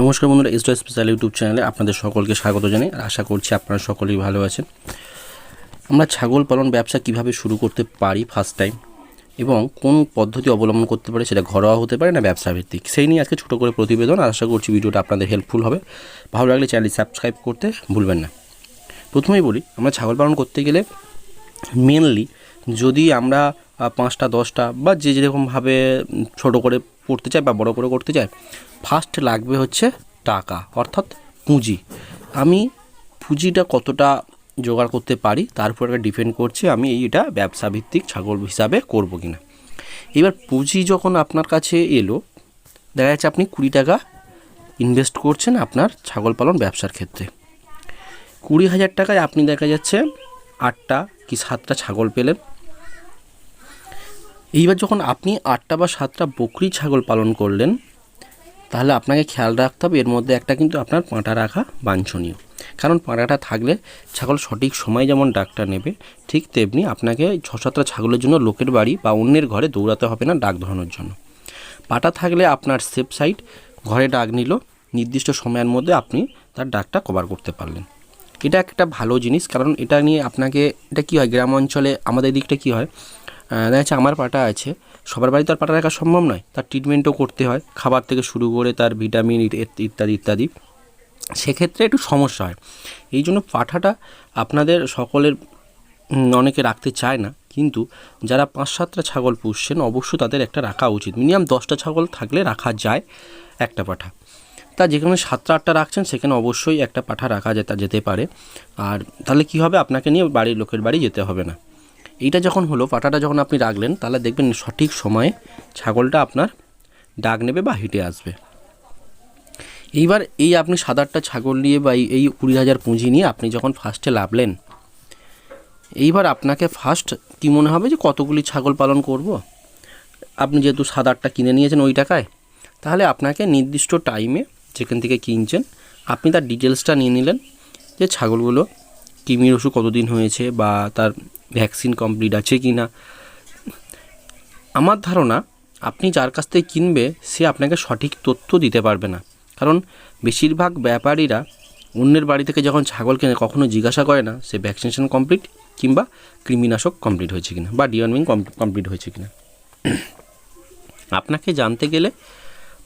নমস্কার বন্ধুরা ESDO special YouTube চ্যানেলে আপনাদের সকলকে স্বাগত জানাই, আর আশা করছি আপনারা সকলেই ভালো আছেন। আমরা ছাগল পালন ব্যবসা কীভাবে শুরু করতে পারি ফার্স্ট টাইম এবং কোন পদ্ধতি অবলম্বন করতে পারে সেটা ঘরোয়া হতে পারে না ব্যবসা ভিত্তিক সেই নিয়ে আজকে ছোটো করে প্রতিবেদন, আর আশা করছি ভিডিওটা আপনাদের হেল্পফুল হবে। ভালো লাগলে চ্যানেলটি সাবস্ক্রাইব করতে ভুলবেন না। প্রথমেই বলি, আমরা ছাগল পালন করতে গেলে মেনলি যদি আমরা পাঁচটা, দশটা বা যে যেরকমভাবে ছোটো করে পড়তে চাই বা বড় করে করতে চাই ফার্স্ট লাগবে হচ্ছে টাকা, অর্থাৎ পুঁজি। আমি পুঁজিটা কতটা জোগাড় করতে পারি, তার উপর একটা ডিপেন্ড করছে আমি এইটা ব্যবসা ভিত্তিক ছাগল হিসাবে করব কিনা। এবার পুঁজি যখন আপনার কাছে এলো, দেখা যাচ্ছে আপনি কুড়ি টাকা ইনভেস্ট করছেন আপনার ছাগল পালন ব্যবসার ক্ষেত্রে। কুড়ি হাজার টাকায় আপনি দেখা যাচ্ছে আটটা কি সাতটা ছাগল পেলেন। এইবার যখন আপনি আটটা বা সাতটা বকরি ছাগল পালন করলেন, তাহলে আপনাকে খেয়াল রাখতে হবে, এর মধ্যে একটা কিন্তু আপনার পাঁটা রাখা বাঞ্ছনীয়। কারণ পাঁটাটা থাকলে ছাগল সঠিক সময় যেমন ডাকটা নেবে, ঠিক তেমনি আপনাকে ছ সাতটা ছাগলের জন্য লোকের বাড়ি বা অন্যের ঘরে দৌড়াতে হবে না ডাক ধরানোর জন্য। পাটা থাকলে আপনার সেফ সাইড, ঘরে ডাক নিল, নির্দিষ্ট সময়ের মধ্যে আপনি তার ডাকটা কভার করতে পারলেন। এটা একটা ভালো জিনিস, কারণ এটা নিয়ে আপনাকে, এটা কী হয়, গ্রাম অঞ্চলে আমাদের দিকটা কী হয় দেখা যাচ্ছে আমার পাটা আছে। সবার বাড়িতে আর পাটা রাখা সম্ভব নয়। তার ট্রিটমেন্টও করতে হয়। খাবার থেকে শুরু করে তার ভিটামিন ইত্যাদি ইত্যাদি। সেক্ষেত্রে একটু সমস্যা হয়। এই জন্য পাঠাটা আপনাদের সকলের অনেকে রাখতে চায় না। কিন্তু যারা পাঁচ সাতটা ছাগল পুষছেন, অবশ্যই তাদের একটা রাখা উচিত। মিনিমাম দশটা ছাগল থাকলে রাখা যায় একটা পাঠা। তা যেখানে সাতটা আটটা রাখছেন, সেখানে অবশ্যই একটা পাঠা রাখা যেতে যেতে পারে। আর তাহলে কি হবে? আপনাকে নিয়ে বাড়ির লোকের বাড়ি যেতে হবে না। এইটা যখন হলো, পাটাটা যখন আপনি রাখলেন, তাহলে দেখবেন সঠিক সময়ে ছাগলটা আপনার ডাক নেবে বা হিটে আসবে। এইবার এই আপনি আটটা ছাগল নিয়ে বা এই- কুড়ি হাজার পুঁজি নিয়ে আপনি যখন ফার্স্টে লাভলেন, এইবার আপনাকে ফার্স্ট কী মনে হবে যে কতগুলি ছাগল পালন করব? আপনি যেহেতু আটটা কিনে নিয়েছেন ওই টাকায়, তাহলে আপনাকে নির্দিষ্ট টাইমে যেখান থেকে কিনছেন, আপনি তার ডিটেলসটা নিয়ে নিলেন যে ছাগলগুলো কিমির ওষুধ কতদিন হয়েছে বা তার ভ্যাকসিন কমপ্লিট আছে কি না? আমার ধারণা আপনি যার কাছ থেকে কিনবে, সে আপনাকে সঠিক তথ্য দিতে পারবে না। কারণ বেশিরভাগ ব্যাপারীরা অন্যের বাড়ি থেকে যখন ছাগল কেনে, কখনো জিজ্ঞাসা করে না সে ভ্যাকসিনেশন কমপ্লিট কিংবা কৃমিনাশক কমপ্লিট হয়েছে কিনা বা ডিওয়ার্মিং কমপ্লিট হয়েছে কিনা। আপনাকে জানতে গেলে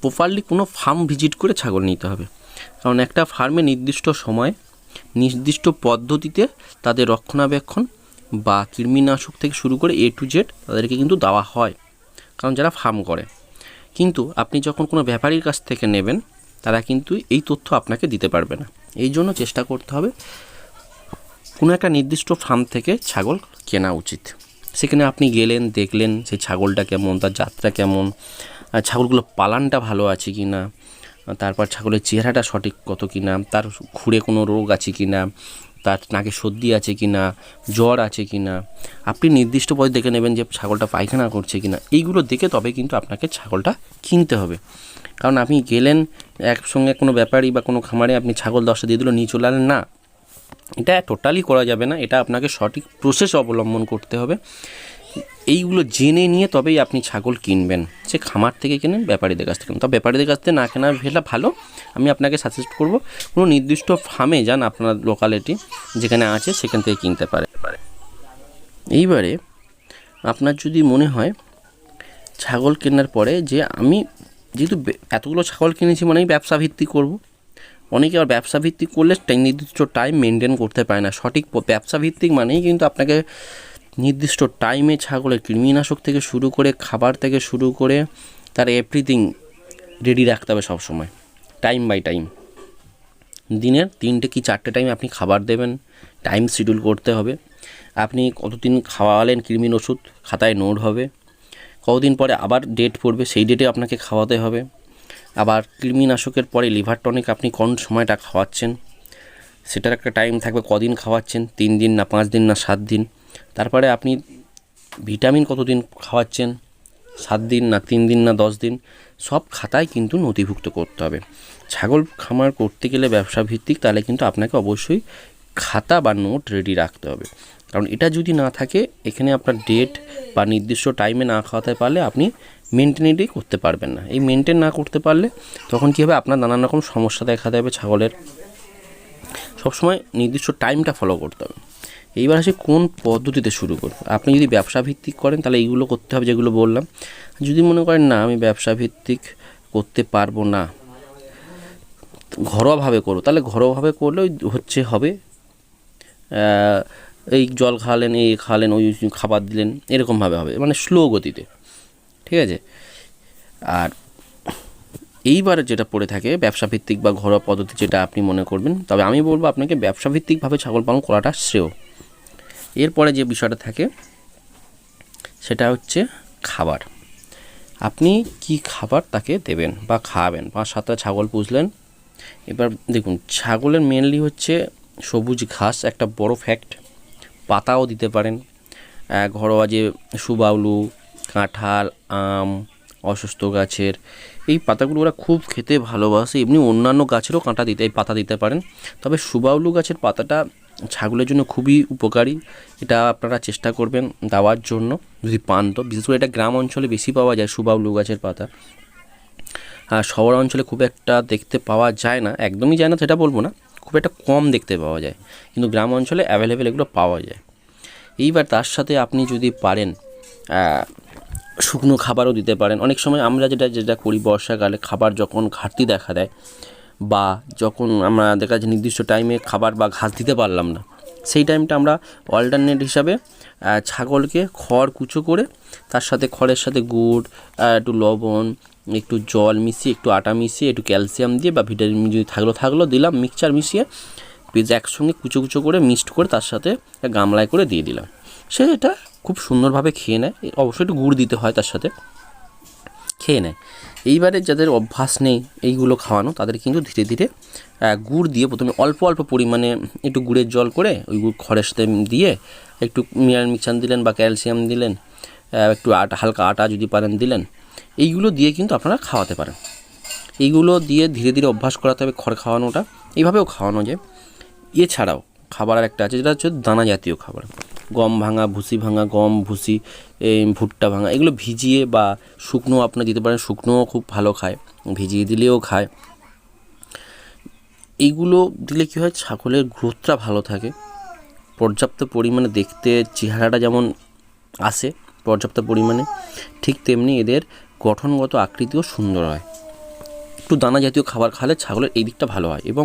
প্রপারলি কোনো ফার্ম ভিজিট করে ছাগল নিতে হবে। কারণ একটা ফার্মে নির্দিষ্ট সময়, নির্দিষ্ট পদ্ধতিতে তাদের রক্ষণাবেক্ষণ বা কৃমিনাশক থেকে শুরু করে এ টু জেড তাদেরকে কিন্তু দেওয়া হয়, কারণ যারা ফার্ম করে। কিন্তু আপনি যখন কোনো ব্যাপারীর কাছ থেকে নেবেন, তারা কিন্তু এই তথ্য আপনাকে দিতে পারবে না। এই জন্য চেষ্টা করতে হবে কোনো একটা নির্দিষ্ট ফার্ম থেকে ছাগল কেনা উচিত। সেখানে আপনি গেলেন, দেখলেন সেই ছাগলটা কেমন, তার যাত্রা কেমন ছাগলগুলো পালানটা ভালো আছে কি না তারপর ছাগলের চেহারাটা সঠিক কত কি না তার খুঁড়ে কোনো রোগ আছে কি না তার নাকে সর্দি আছে কি না জ্বর আছে কি না আপনি নির্দিষ্ট পথ দেখে নেবেন যে ছাগলটা পায়খানা করছে কি না এইগুলো দেখে তবে কিন্তু আপনাকে ছাগলটা কিনতে হবে। কারণ আপনি গেলেন একসঙ্গে কোনো ব্যাপারই বা কোনো খামারে, আপনি ছাগল দশটা দিয়ে দিল, নিয়ে চলে আলেন না। এটা টোটালি করা যাবে না। এটা আপনাকে সঠিক প্রসেস অবলম্বন করতে হবে। এইগুলো জেনে নিয়ে তবেই আপনি ছাগল কিনবেন। সে খামার থেকে কেনেন ব্যাপারীদের কাছ থেকে তবে ব্যাপারীদের কাছ থেকে না কেনা ভেলা ভালো, আমি আপনাকে সাজেস্ট করব, কোনো নির্দিষ্ট ফার্মে যান আপনার লোকালিটি যেখানে আছে সেখান থেকে কিনতে পারে। এইবারে আপনার যদি মনে হয়, ছাগল কেনার পরে যে আমি যেহেতু এতগুলো ছাগল কিনেছি মানে আমি ব্যবসা ভিত্তিক করব। অনেকে আর ব্যবসা ভিত্তিক করলে নির্দিষ্ট টাইম মেনটেন করতে পারে না। সঠিক ব্যবসা ভিত্তিক মানেই কিন্তু আপনাকে নির্দিষ্ট টাইমে ছাগলের কৃমিনাশক থেকে শুরু করে খাবার থেকে শুরু করে তার এভরিথিং রেডি রাখতে হবে সবসময় টাইম বাই টাইম দিনের তিনটে কি চারটে টাইম আপনি খাবার দেবেন টাইম শিডিউল করতে হবে। আপনি কতদিন খাওয়ালেন কৃমির ওষুধ, খাতায় নোট হবে। কতদিন পরে আবার ডেট পড়বে, সেই ডেটে আপনাকে খাওয়াতে হবে। আবার কৃমিনাশকের পরে লিভার টনিক আপনি কোন সময়টা খাওয়াচ্ছেন, সেটার একটা টাইম থাকবে, কদিন খাওয়াচ্ছেন, তিন দিন না পাঁচ দিন না সাত দিন। তারপরে আপনি ভিটামিন কতদিন খাওয়াচ্ছেন? সাত দিন না তিন দিন না দশ দিন? সব খাতায় কিন্তু নথিভুক্ত করতে হবে। ছাগল খামার করতে গেলে ব্যবসা ভিত্তিক তাহলে কিন্তু আপনাকে অবশ্যই খাতা বা নোট রেডি রাখতে হবে। কারণ এটা যদি না থাকে, এখানে আপনার ডেট বা নির্দিষ্ট টাইমে না খাওয়াতে পারলে আপনি মেনটেনেরই করতে পারবেন না। এই মেনটেন না করতে পারলে তখন কী হবে? আপনার নানান রকম সমস্যা দেখা দেবে ছাগলের। সবসময় নির্দিষ্ট টাইমটা ফলো করতে হবে। এইবার আসে কোন পদ্ধতিতে শুরু করব? আপনি যদি ব্যবসা ভিত্তিক করেন, তাহলে এইগুলো করতে হবে যেগুলো বললাম। যদি মনে করেন, না, আমি ব্যবসা ভিত্তিক করতে পারব না, ঘরোয়াভাবে করো তাহলে ঘরোয়াভাবে করলে হচ্ছে হবে এই জল খাওয়ালেন, এই খাওয়ালেন, ওই খাবার দিলেন, এরকমভাবে হবে মানে স্লো গতিতে। ঠিক আছে? আর এইবার যেটা পড়ে থাকে ব্যবসা ভিত্তিক বা ঘরোয়া পদ্ধতি যেটা আপনি মনে করবেন, তবে আমি বলব আপনাকে ব্যবসা ভিত্তিকভাবে ছাগল পালন করাটা শ্রেয়। এরপরে যে বিষয়টা থাকে, সেটা হচ্ছে খাবার। আপনি কি খাবার তাকে দেবেন বা খাওয়াবেন পাঁচ সাতটা ছাগল পুষলেন, এবার দেখুন, ছাগলের মেনলি হচ্ছে সবুজ ঘাস, একটা বড় ফ্যাক্ট পাতাও দিতে পারেন। ঘরোয়া যে সুবাউলু, কাঁঠাল, আম অসুস্থ গাছের। এই পাতাগুলো ওরা খুব খেতে ভালোবাসে। এমনি অন্যান্য গাছেরও কাঁটা দিতে, এই পাতা দিতে পারেন। তবে সুবাউলু গাছের পাতাটা ছাগলের জন্য খুবই উপকারী। এটা আপনারা চেষ্টা করবেন দেওয়ার জন্য, যদি পান তো। বিশেষ করে এটা গ্রাম অঞ্চলে বেশি পাওয়া যায় সুবাউলু গাছের পাতা। আর শহর অঞ্চলে খুব একটা দেখতে পাওয়া যায় না। একদমই যায় না সেটা বলব না। খুব একটা কম দেখতে পাওয়া যায়। কিন্তু গ্রাম অঞ্চলে অ্যাভেলেবেল এগুলো পাওয়া যায়। এইবার তার সাথে আপনি যদি পারেন শুকনো খাবারও দিতে পারেন। অনেক সময় আমরা যেটা যেটা করি বর্ষাকালে খাবার যখন ঘাটতি দেখা দেয় বা যখন আমরা দেখা যাচ্ছে নির্দিষ্ট টাইমে খাবার বা ঘাস দিতে পারলাম না, সেই টাইমটা আমরা অল্টারনেট হিসাবে ছাগলকে খড় কুচো করে তার সাথে খড়ের সাথে গুড় একটু লবণ, একটু জল মিশিয়ে, একটু আটা মিশিয়ে, একটু ক্যালসিয়াম দিয়ে বা ভিটামিন যদি থাকল থাকল দিলাম মিক্সচার মিশিয়ে পেঁয়াজ একসঙ্গে কুচো কুচো করে মিক্সড করে তার সাথে গামলায় করে দিয়ে দিলাম। সে এটা খুব সুন্দরভাবে খেয়ে নেয়। অবশ্যই একটু গুড় দিতে হয় তার সাথে। খেয়ে নেয়। এইবারে যাদের অভ্যাস নেই এইগুলো খাওয়ানো, তাদের কিন্তু ধীরে ধীরে গুড় দিয়ে প্রথমে অল্প অল্প পরিমাণে একটু গুড়ের জল করে ওই গুড় খড়ের সাথে দিয়ে একটু মিনারেল মিক্সার দিলেন বা ক্যালসিয়াম দিলেন একটু আটা, হালকা আটা যদি পারেন দিলেন, এইগুলো দিয়ে কিন্তু আপনারা খাওয়াতে পারেন। এইগুলো দিয়ে ধীরে ধীরে অভ্যাস করাতে হবে খড় খাওয়ানোটা। এইভাবেও খাওয়ানো যায়। এছাড়াও খাবার আর একটা আছে, যেটা হচ্ছে দানা জাতীয় খাবার। গম ভাঙা, ভুসি ভাঙা, গম, ভুসি ভুট্টা ভাঙা, এগুলো ভিজিয়ে বা শুকনো আপনি দিতে পারেন, শুকনোও খুব ভালো খায়, ভিজিয়ে দিলেও খায়। এইগুলো দিলে কী হয়, ছাগলের গ্রোথটা ভালো থাকে। পর্যাপ্ত পরিমাণে দেখতে চেহারাটা যেমন আসে, পর্যাপ্ত পরিমাণে, ঠিক তেমনি এদের গঠনগত আকৃতিও সুন্দর হয়। একটু দানা জাতীয় খাবার খালে ছাগলের এই দিকটা ভালো হয়। এবং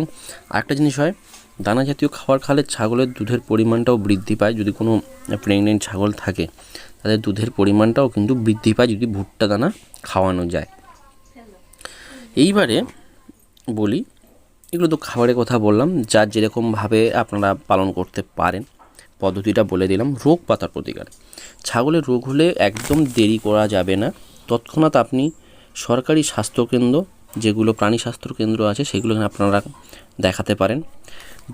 আরেকটা জিনিস হয় দানা জাতীয় খাবার খালে ছাগলের দুধের পরিমাণটাও বৃদ্ধি পায়। যদি কোনো প্রেগনেন্ট ছাগল থাকে, তাদের দুধের পরিমাণটাও কিন্তু বৃদ্ধি পায় যদি ভুট্টা দানা খাওয়ানো যায়। এইবারে বলি, এগুলো তো খাবারের কথা বললাম যার যেরকমভাবে আপনারা পালন করতে পারেন, পদ্ধতিটা বলে দিলাম, রোগ পাতার প্রতিকার। ছাগলের রোগ হলে একদম দেরি করা যাবে না। তৎক্ষণাৎ আপনি সরকারি স্বাস্থ্যকেন্দ্র, যেগুলো প্রাণী স্বাস্থ্য কেন্দ্র আছে, সেগুলো আপনারা দেখাতে পারেন।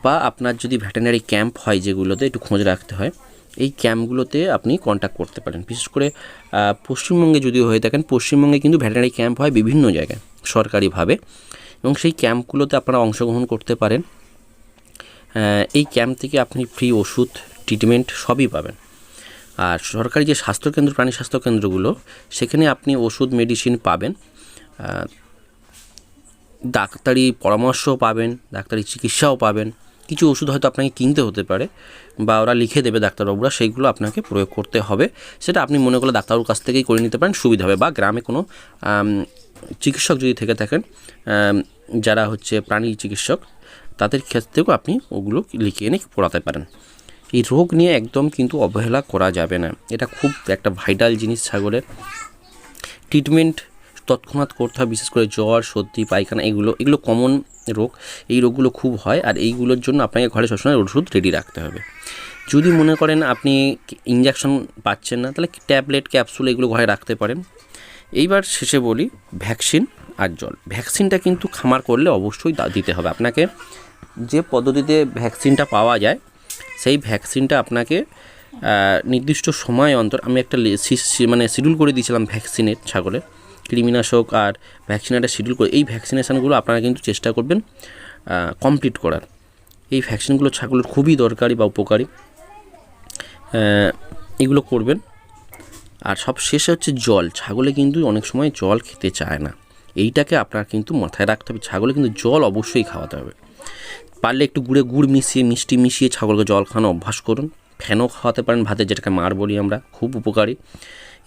বা আপনার যদি ভেটেনারি ক্যাম্প হয় যেগুলোতে একটু খোঁজ রাখতে হয়, এই ক্যাম্পগুলোতে আপনি কন্ট্যাক্ট করতে পারেন। বিশেষ করে পশ্চিমবঙ্গে যদি হয়ে থাকেন, পশ্চিমবঙ্গে কিন্তু ভেটেনারি ক্যাম্প হয় বিভিন্ন জায়গায়, সরকারিভাবে। এবং সেই ক্যাম্পগুলোতে আপনারা অংশগ্রহণ করতে পারেন। এই ক্যাম্প থেকে আপনি ফ্রি ওষুধ ট্রিটমেন্ট সবই পাবেন। আর সরকারি যে স্বাস্থ্যকেন্দ্র, প্রাণী স্বাস্থ্যকেন্দ্রগুলো, সেখানে আপনি ওষুধ মেডিসিন পাবেন। ডাক্তারি পরামর্শও পাবেন, ডাক্তারি চিকিৎসাও পাবেন। কিছু ওষুধ হয়তো আপনাকে কিনতে হতে পারে বা ওরা লিখে দেবে ডাক্তারবাবুরা, সেইগুলো আপনাকে প্রয়োগ করতে হবে। সেটা আপনি মনে করলে ডাক্তারবাবুর কাছ থেকেই করে নিতে পারেন, সুবিধা হবে। বা গ্রামে কোনো চিকিৎসক যদি থেকে থাকেন যারা হচ্ছে প্রাণী চিকিৎসক, তাদের ক্ষেত্রেও আপনি ওগুলো লিখে এনে পড়াতে পারেন। এই রোগ নিয়ে একদম কিন্তু অবহেলা করা যাবে না। এটা খুব একটা ভাইটাল জিনিস ছাগলের ট্রিটমেন্ট তৎক্ষণাৎ করতে হয় বিশেষ করে জ্বর, সর্দি, পায়খানা, এগুলো এগুলো কমন রোগ। এই রোগগুলো খুব হয় আর এইগুলোর জন্য আপনাকে ঘরে সবসময় ওষুধ রেডি রাখতে হবে। যদি মনে করেন আপনি ইঞ্জেকশন পাচ্ছেন না, তাহলে ট্যাবলেট ক্যাপসুল এগুলো ঘরে রাখতে পারেন। এইবার শেষে বলি ভ্যাকসিন আর জল। ভ্যাকসিনটা কিন্তু খামার করলে অবশ্যই দিতে হবে। আপনাকে যে পদ্ধতিতে ভ্যাকসিনটা পাওয়া যায়, সেই ভ্যাকসিনটা আপনাকে নির্দিষ্ট সময় অন্তর, আমি একটা মানে শিডিউল করে দিয়েছিলাম ভ্যাকসিনের ছাগলের। কৃমিনাশক আর ভ্যাকসিনেটা শিডিউল করে, এই ভ্যাকসিনেশানগুলো আপনারা কিন্তু চেষ্টা করবেন কমপ্লিট করার। এই ভ্যাকসিনগুলো ছাগলের খুবই দরকারি বা উপকারী। এগুলো করবেন। আর সব শেষে হচ্ছে জল। ছাগলে কিন্তু অনেক সময় জল খেতে চায় না। এইটাকে আপনার কিন্তু মাথায় রাখতে হবে। ছাগলে কিন্তু জল অবশ্যই খাওয়াতে হবে। পারলে একটু গুড়ে, গুড় মিশিয়ে, মিষ্টি মিশিয়ে ছাগলকে জল খাওয়ানো অভ্যাস করুন। ফ্যানও খাওয়াতে পারেন ভাতে যেটাকে মার বলি আমরা, খুব উপকারী।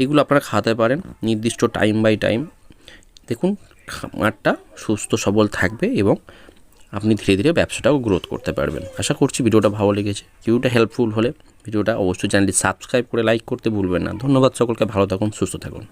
এগুলো আপনারা খাওয়াতে পারেন, নির্দিষ্ট টাইম বাই টাইম দেখুন মাঠটা সুস্থ, সবল থাকবে এবং আপনি ধীরে ধীরে ব্যবসাটাও গ্রোথ করতে পারবেন। আশা করছি ভিডিওটা ভালো লেগেছে। ভিডিওটা হেল্পফুল হলে ভিডিওটা অবশ্যই চ্যানেলটি সাবস্ক্রাইব করে লাইক করতে ভুলবেন না। ধন্যবাদ সকলকে, ভালো থাকুন, সুস্থ থাকুন।